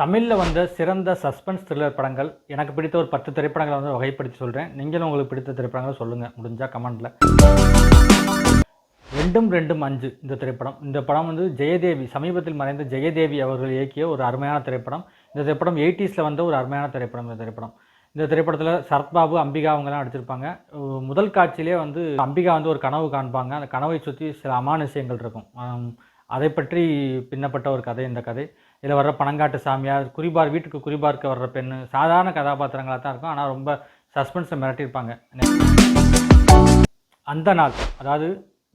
தமிழில் வந்த சிறந்த சஸ்பென்ஸ் த்ரில்லர் படங்கள் எனக்கு பிடித்த ஒரு பத்து திரைப்படங்களை வந்து வகைப்படுத்தி சொல்கிறேன் நீங்களும் உங்களுக்கு பிடித்த திரைப்படங்களை சொல்லுங்கள் முடிஞ்சால் கமெண்டில். ரெண்டும் ரெண்டும் அஞ்சு இந்த திரைப்படம். இந்த படம் வந்து ஜெயதேவி சமீபத்தில் மறைந்த ஜெயதேவி அவர்கள் இயக்கிய ஒரு அருமையான திரைப்படம். இந்த திரைப்படம் எயிட்டிஸில் வந்த ஒரு அருமையான திரைப்படம் இந்த திரைப்படம். இந்த திரைப்படத்தில் சரத்பாபு அம்பிகா அவங்கெல்லாம் நடிச்சிருப்பாங்க. முதல் காட்சியிலே வந்து அம்பிகா வந்து ஒரு கனவு காண்பாங்க. அந்த கனவை சுற்றி சில அமானுஷயங்கள் இருக்கும். அதை பற்றி பின்னப்பட்ட ஒரு கதை இந்த கதை. இதில் வர்ற பணங்காட்டு சாமியார் குறிபார் வீட்டுக்கு குறிபார்க்க வர்ற பெண்ணு சாதாரண கதாபாத்திரங்களாக தான் இருக்கும். ஆனால் ரொம்ப சஸ்பென்ஸை மிரட்டியிருப்பாங்க. அந்த நாள் அதாவது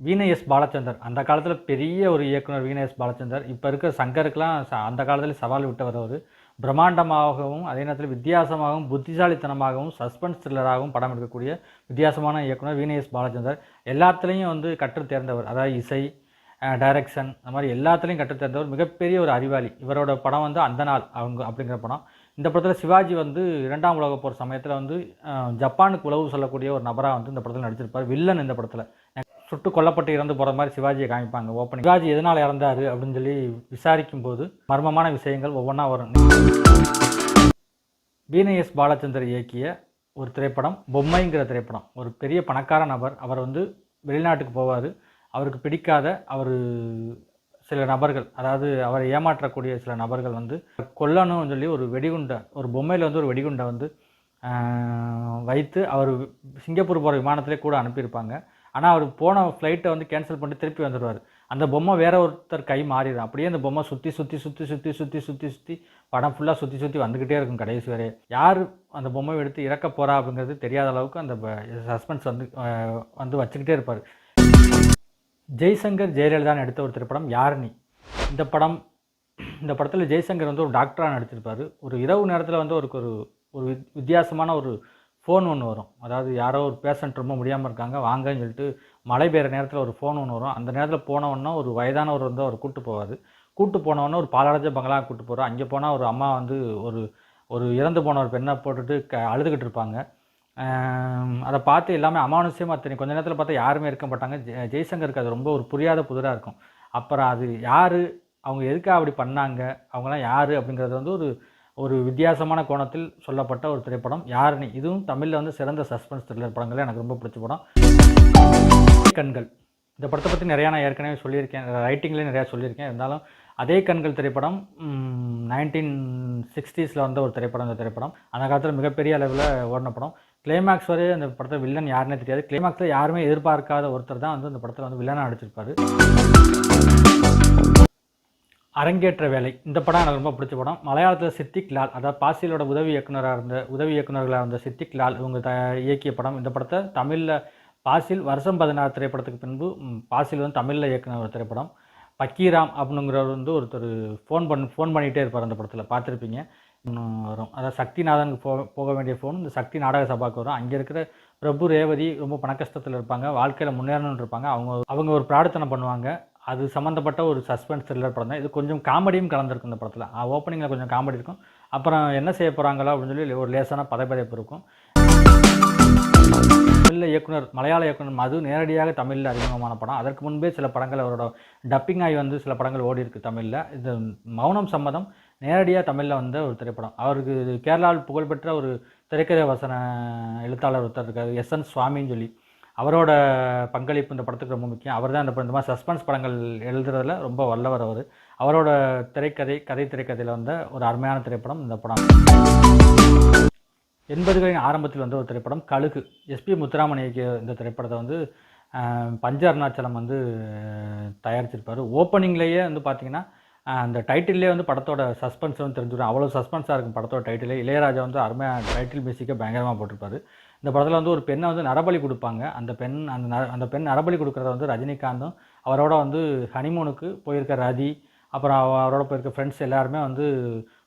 வீண எஸ் பாலச்சந்தர் அந்த காலத்தில் பெரிய ஒரு இயக்குனர் வீண எஸ் பாலச்சந்தர் இப்போ இருக்கிற சங்கருக்கெலாம் அந்த காலத்தில் சவால் விட்டவர் அவர். பிரம்மாண்டமாகவும் அதே நேரத்தில் வித்தியாசமாகவும் புத்திசாலித்தனமாகவும் சஸ்பென்ஸ் த்ரில்லராகவும் படம் எடுக்கக்கூடிய வித்தியாசமான இயக்குனர் வீண எஸ் பாலச்சந்தர். எல்லாத்துலேயும் வந்து கற்று தேர்ந்தவர். அதாவது இசை டைரக்ஷன் அந்த மாதிரி எல்லாத்துலேயும் கற்றுத்தேர்ந்தவர் மிகப்பெரிய ஒரு அறிவாளி. இவரோட படம் வந்து அந்த நாள் அவங்க அப்படிங்கிற படம். இந்த படத்தில் சிவாஜி வந்து இரண்டாம் உலக போர் சமயத்தில் வந்து ஜப்பானுக்கு உளவு சொல்லக்கூடிய ஒரு நபராக வந்து இந்த படத்தில் நடிச்சிருப்பார். வில்லன் இந்த படத்தில். சுட்டு கொல்லப்பட்டு இறந்து போகிற மாதிரி சிவாஜியை காமிப்பாங்க ஓப்பனிங் சிவாஜி எதனால் இறந்தாரு அப்படின்னு சொல்லி விசாரிக்கும் போது மர்மமான விஷயங்கள் ஒவ்வொன்றா வரும். வீணை எஸ் பாலச்சந்தர் இயக்கிய ஒரு திரைப்படம் பொம்மைங்கிற திரைப்படம். ஒரு பெரிய பணக்கார நபர். அவர் வந்து வெளிநாட்டுக்கு போவார். அவருக்கு பிடிக்காத அவர் சில நபர்கள் அதாவது அவரை ஏமாற்றக்கூடிய சில நபர்கள் வந்து கொல்லணும்னு சொல்லி ஒரு வெடிகுண்டை ஒரு பொம்மையில் வந்து ஒரு வெடிகுண்டை வந்து வைத்து அவர் சிங்கப்பூர் போகிற விமானத்திலே கூட அனுப்பியிருப்பாங்க. ஆனால் அவர் போன ஃப்ளைட்டை வந்து கேன்சல் பண்ணிட்டு திருப்பி வந்துடுவார். அந்த பொம்மை வேற ஒருத்தர் கை மாறிடும். அப்படியே அந்த பொம்மை சுற்றி சுற்றி சுற்றி சுற்றி சுற்றி சுற்றி சுற்றி படம் ஃபுல்லாக சுற்றி சுற்றி வந்துக்கிட்டே இருக்கும் கடைசி வரை யார் அந்த பொம்மை எடுத்து இறக்க போகிறா அப்படிங்கிறது தெரியாத அளவுக்கு அந்த சஸ்பென்ஸ் வந்து வந்து வச்சுக்கிட்டே இருப்பார். ஜெய்சங்கர் ஜெயலலிதா எடுத்த ஒரு திரைப்படம் யார்னி இந்த படம் இந்த படத்தில் ஜெய்சங்கர் வந்து ஒரு டாக்டராக நடிச்சிருப்பார். ஒரு இரவு நேரத்தில் வந்து ஒரு ஒரு ஒரு வித்- வித்தியாசமான ஒரு ஃபோன் ஒன்று வரும். அதாவது யாரோ ஒரு பேஷண்ட் ரொம்ப முடியாமல் இருக்காங்க வாங்கன்னு சொல்லிட்டு மழை பெய்கிற நேரத்தில் ஒரு ஃபோன் ஒன்று வரும். அந்த நேரத்தில் போனவொன்னே ஒரு வயதானவர் வந்து அவர் கூட்டு போவார். கூப்பிட்டு போனவொன்னே ஒரு பாலடைஞ்ச பங்களா கூட்டு போகிறோம் அங்கே போனால் ஒரு அம்மா வந்து ஒரு ஒரு இறந்து போன ஒரு பெண்ணை போட்டுட்டு க அழுதுகிட்டு இருப்பாங்க. அதை பார்த்து எல்லாமே அமானுஷ்யமாக தெரியும். கொஞ்ச நேரத்தில் பார்த்தா யாருமே இருக்க மாட்டாங்க. ஜெய்சங்கருக்கு அது ரொம்ப ஒரு புரியாத புதிராக இருக்கும். அப்புறம் அது யார்? அவங்க எதுக்காக அப்படி பண்ணாங்க? அவங்களாம் யார்? அப்படிங்கிறது வந்து ஒரு ஒரு வித்தியாசமான கோணத்தில் சொல்லப்பட்ட ஒரு திரைப்படம். யாருன்னு இதுவும் தமிழில் வந்து சிறந்த சஸ்பென்ஸ் த்ரில்லர் படங்களே எனக்கு ரொம்ப பிடிச்ச படம். கண்கள். இந்த படத்தை பற்றி நிறையா நான் ஏற்கனவே சொல்லியிருக்கேன். ரைட்டிங்லேயே நிறையா சொல்லியிருக்கேன். இருந்தாலும் அதே கண்கள் திரைப்படம் நைன்டீன் சிக்ஸ்டீஸில் வந்த ஒரு திரைப்படம். இந்த திரைப்படம் அந்த காலத்தில் மிகப்பெரிய அளவில் ஓடின படம். கிளைமேக்ஸ் வரை அந்த படத்தை வில்லன் யாருனே தெரியாது. கிளைமேக்ஸில் யாருமே எதிர்பார்க்காத ஒருத்தர் தான் வந்து அந்த படத்தில் வந்து வில்லனாக நடிச்சிருப்பார். அரங்கேற்ற வேலை. இந்த படம் எனக்கு ரொம்ப பிடிச்ச படம். மலையாளத்தில் சித்திக் லால் அதாவது பாசிலோட உதவி இயக்குனராக இருந்த உதவி இயக்குநர்களாக இருந்த சித்திக் லால் இவங்க த இயக்கிய படம். இந்த படத்தை தமிழில் பாசில் வருஷம் பதினாறு திரைப்படத்துக்கு பின்பு பாசில் வந்து தமிழில் இயக்குன ஒரு திரைப்படம். பக்கீராம் அப்படிங்கிறவர் வந்து ஒருத்தர் ஃபோன் பண்ணி ஃபோன் பண்ணிகிட்டே இருப்பார் அந்த படத்தில். பார்த்துருப்பீங்க. வரும். அதாவது சக்திநாதனுக்கு போக போக வேண்டிய ஃபோன் இந்த சக்தி நாடக சபாவுக்கு வரும். அங்கே இருக்கிற பிரபு ரேவதி ரொம்ப பணக்கஷ்டத்தில் இருப்பாங்க. வாழ்க்கையில் முன்னேறணும்னு இருப்பாங்க. அவங்க அவங்க ஒரு பிரார்த்தனை பண்ணுவாங்க. அது சம்மந்தப்பட்ட ஒரு சஸ்பென்ஸ் த்ரில்லர் படம் தான். இது கொஞ்சம் காமெடியும் கலந்துருக்கும் இந்த படத்தில். ஓப்பனிங்கில் கொஞ்சம் காமெடி இருக்கும். அப்புறம் என்ன செய்ய போகிறாங்களோ அப்படின்னு சொல்லி ஒரு லேசான பதைப்பதைப்பு இருக்கும். தமிழில் இயக்குனர் மலையாள இயக்குனர் மது நேரடியாக தமிழில் அறிமுகமான படம். அதற்கு முன்பே சில படங்கள் அவரோட டப்பிங் ஆகி வந்து சில படங்கள் ஓடி இருக்கு தமிழில். இது மௌனம் சம்மதம். நேரடியாக தமிழில் வந்த ஒரு திரைப்படம். அவருக்கு கேரளாவில் புகழ்பெற்ற ஒரு திரைக்கதை வசன எழுத்தாளர் ஒருத்தர் இருக்கார் எஸ் என் சுவாமின்னு சொல்லி. அவரோட பங்களிப்பு இந்த படத்துக்கு ரொம்ப முக்கியம். அவர் தான் இந்த படம் இந்த மாதிரி சஸ்பென்ஸ் படங்கள் எழுதுறதுல ரொம்ப வல்லவர் அவர். அவரோட திரைக்கதை கதை திரைக்கதையில் வந்த ஒரு அருமையான திரைப்படம் இந்த படம். எண்பதுகளின் ஆரம்பத்தில் வந்த ஒரு திரைப்படம் கழுகு. எஸ்பி முத்துராமன் இயக்கிய இந்த திரைப்படத்தை வந்து பஞ்ச அருணாச்சலம் வந்து தயாரிச்சிருப்பார். ஓப்பனிங்லேயே வந்து பார்த்திங்கன்னா அந்த டைட்டில்லே வந்து படத்தோட சஸ்பென்ஸ் வந்து தெரிஞ்சிடும் அவ்வளோ சஸ்பென்ஸாக இருக்கும் படத்தோட டைட்டிலே. இளையராஜா வந்து அருமையாக டைட்டில் மியூசிக்கை பயங்கரமாக போட்டிருப்பாரு. இந்த படத்தில் வந்து ஒரு பெண்ணை வந்து நரபலி கொடுப்பாங்க. அந்த பெண் அந்த அந்த பெண் நரபலி கொடுக்குறத வந்து ரஜினிகாந்தும் அவரோட வந்து ஹனிமூனுக்கு போயிருக்க ரதி அப்புறம் அவரோட போயிருக்க ஃப்ரெண்ட்ஸ் எல்லாருமே வந்து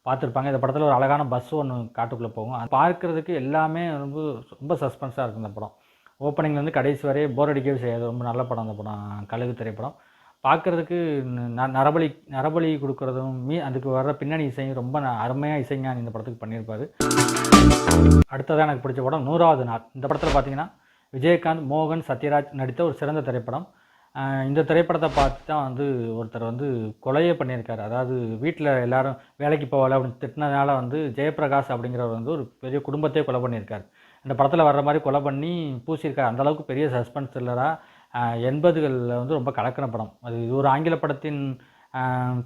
பார்த்துருப்பாங்க. இந்த படத்தில் ஒரு அழகான பஸ் ஒன்று காட்டுக்குள்ளே போகும். அது பார்க்குறதுக்கு எல்லாமே ரொம்ப ரொம்ப சஸ்பென்ஸாக இருக்கும் இந்த படம். ஓப்பனிங்லேருந்து கடைசி வரையே போர் அடிக்கவே செய்யாது. ரொம்ப நல்ல படம் அந்த படம். கழுகு திரைப்படம். பார்க்குறதுக்கு நரபலி நரபலி கொடுக்குறதும் மீ அதுக்கு வர்ற பின்னணி இசையும் ரொம்ப அருமையாக இசைஞானி இந்த படத்துக்கு பண்ணியிருப்பாரு. அடுத்ததாக எனக்கு பிடிச்ச படம் நூறாவது நாள். இந்த படத்தில் பார்த்தீங்கன்னா விஜயகாந்த் மோகன் சத்யராஜ் நடித்த ஒரு சிறந்த திரைப்படம். இந்த திரைப்படத்தை பார்த்து தான் வந்து ஒருத்தர் வந்து கொலையே பண்ணியிருக்காரு. அதாவது வீட்டில் எல்லாரும் வேலைக்கு போகல அப்படின்னு திட்டினதுனால வந்து ஜெயபிரகாஷ் அப்படிங்கிறவர் வந்து ஒரு பெரிய குடும்பத்தையே கொலை பண்ணியிருக்காரு. இந்த படத்தில் வர்ற மாதிரி கொலை பண்ணி பூசியிருக்காரு. அந்த அளவுக்கு பெரிய சஸ்பென்ஸ் த்ரில்லராக எண்பதுகளில் வந்து ரொம்ப கலக்கின படம். அது இது ஒரு ஆங்கில படத்தின்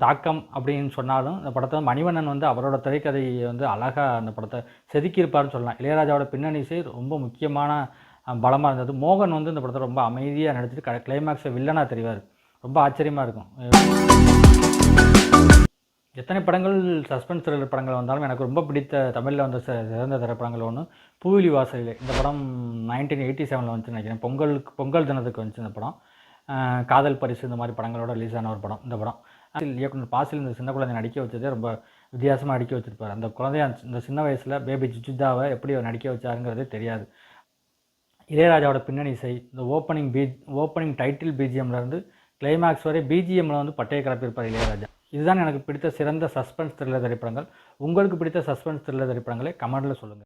தாக்கம் அப்படின்னு சொன்னாலும் இந்த படத்தை மணிவண்ணன் வந்து அவரோட திரைக்கதையை வந்து அழகாக அந்த படத்தை செதுக்கியிருப்பாருன்னு சொல்லலாம். இளையராஜாவோட பின்னணி இசை ரொம்ப முக்கியமான பலமாக இருந்தது. மோகன் வந்து இந்த படத்தை ரொம்ப அமைதியாக நடிச்சிட்டு க கிளைமேக்ஸை வில்லனாக தெரிவார். ரொம்ப ஆச்சரியமாக இருக்கும். எத்தனை படங்கள் சஸ்பென்ஸ் த்ரில்லர் படங்கள் வந்தாலும் எனக்கு ரொம்ப பிடித்த தமிழில் வந்த ச- சிறந்த திரைப்படங்கள் ஒன்று பூவிலி வாசலில். இந்த படம் நைன்டீன் எயிட்டி செவனில் வந்துச்சு நினைக்கிறேன். பொங்கலுக்கு பொங்கல் தினத்துக்கு வந்துச்சு இந்த படம். காதல் பரிசு இந்த மாதிரி படங்களோட ரிலீஸ் ஆன ஒரு படம் இந்த படம். இயக்குனர் பாசில் இந்த சின்ன குழந்தை நடிக்க வச்சதே ரொம்ப வித்தியாசமாக நடிக்க வச்சிருப்பார். அந்த குழந்தைய இந்த சின்ன வயசில் பேபி ஜிஜிதாவை எப்படி அவர் நடிக்க வச்சாருங்கிறதே தெரியாது. இளையராஜாவோட பின்னணி இசை இந்த ஓப்பனிங் பீ ஓப்பனிங் டைட்டில் பிஜிஎம்லேருந்து கிளைமேக்ஸ் வரை பிஜிஎம்மில் வந்து பட்டையை கிளப்பியிருப்பார் இளையராஜா. இதுதான் எனக்கு பிடித்த சிறந்த சஸ்பென்ஸ் த்ரில்லர் திரைப்படங்கள். உங்களுக்கு பிடித்த சஸ்பென்ஸ் த்ரில்லர் திரைப்படங்களை கமெண்டில் சொல்லுங்கள்